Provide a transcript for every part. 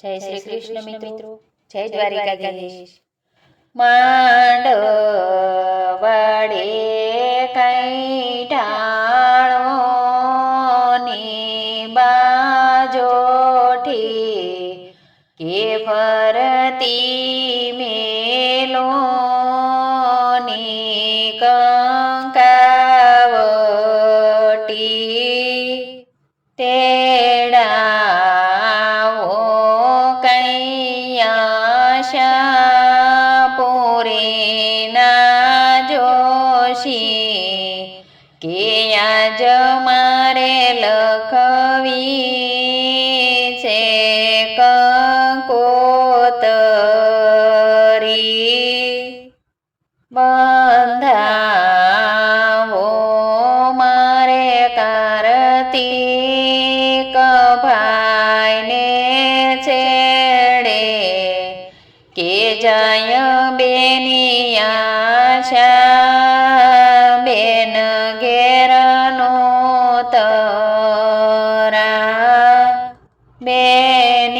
જય શ્રી કૃષ્ણ મિત્રો. જય દ્વારિકાધીશ. માંડ વડે કઈ ઢાળો ની બાજોઠી કે ફરતી મેલો ની કંકાવટી. તેડાવો કે આજ મારે લખવી છે કંકોતરી. બંધાવો મારે કારતી કભાઈને છેડે. કે જાય બેની આશા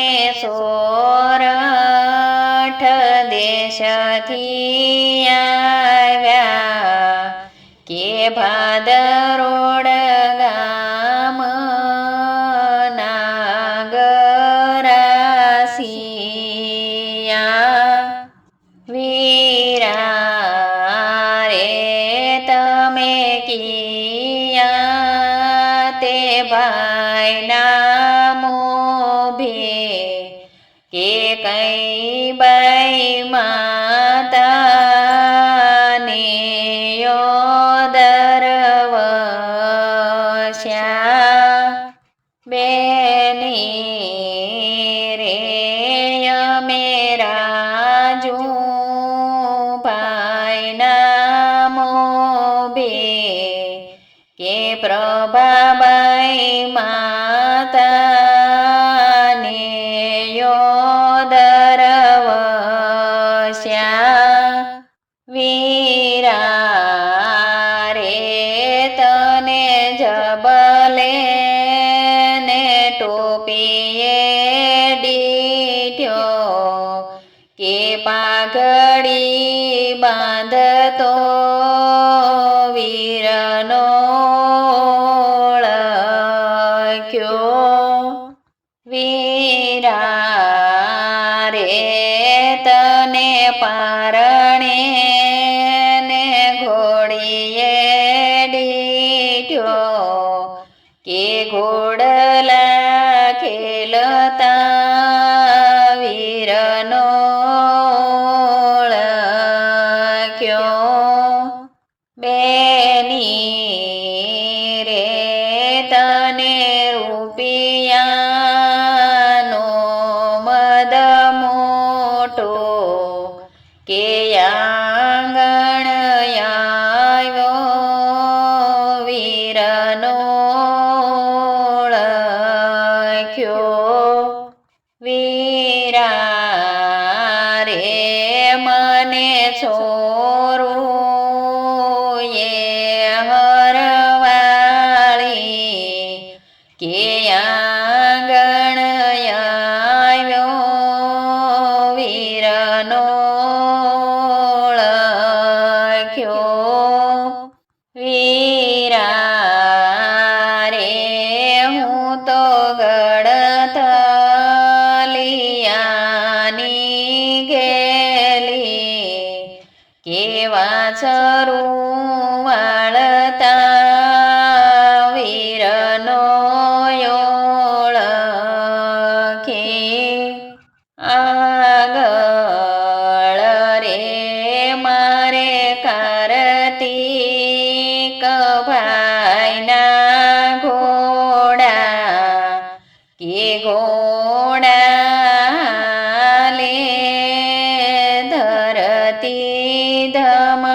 અમે સોરઠ દેશથી આવ્યા. કે ભાદરોડ ગામ નાગરાસિયા. વીરા રે તમે કિયા તે ભાઈના કે પ્રભાબાઈ માતાને યોદરવશ્યા વીરા તને જબલે ને ટોપીએ ડીઠ્યો કે પાઘડી ઓળખ્યો વીરા રે તને પારણે ને ઘોડીએ ડીઠ્યો કે ઘોડલા ખેલતા વીરનો ઓળખ્યો બેની આંગણ આવ્યો વીરનો લખ્યો વીરા રે મને છો હું તો ગડતલિયાની ગેલી કેવા ચરું વાળતા વીરનો ઓળખી આગળ રે મારે કરતી गति धम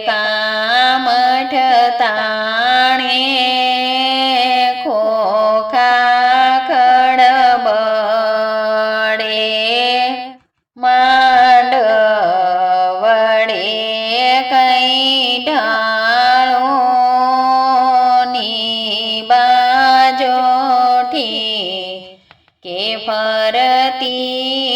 કામ ઠતાણે ખોખા ખડબડે માંડવડે કઈ ઢાળોની બાજોઠી કે ફરતી